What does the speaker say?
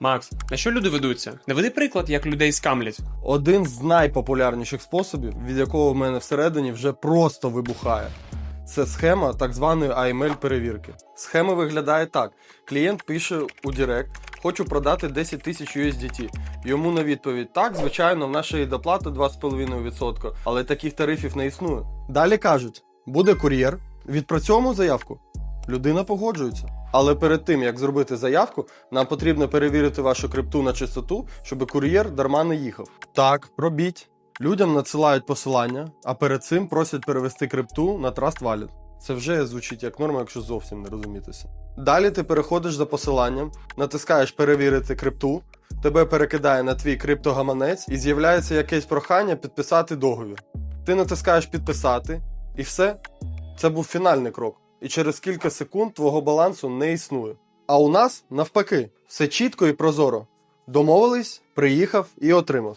Макс, на що люди ведуться? Не веди приклад, як людей скамлять. Один з найпопулярніших способів, від якого в мене всередині вже просто вибухає. Це схема так званої AML перевірки. Схема виглядає так: клієнт пише у Директ, хочу продати 10 тисяч USDT. Йому на відповідь так, звичайно, в нашій є доплата 2,5%, але таких тарифів не існує. Далі кажуть: буде кур'єр, відпрацьовуємо заявку. Людина погоджується. Але перед тим як зробити заявку, нам потрібно перевірити вашу крипту на чистоту, щоб кур'єр дарма не їхав. Так, робіть. Людям надсилають посилання, а перед цим просять перевести крипту на Trust Wallet. Це вже звучить як норма, якщо зовсім не розумітися. Далі ти переходиш за посиланням, натискаєш перевірити крипту, тебе перекидає на твій криптогаманець і з'являється якесь прохання підписати договір. Ти натискаєш підписати, і все. Це був фінальний крок. І через кілька секунд твого балансу не існує. А у нас навпаки, все чітко і прозоро. Домовились, приїхав і отримав.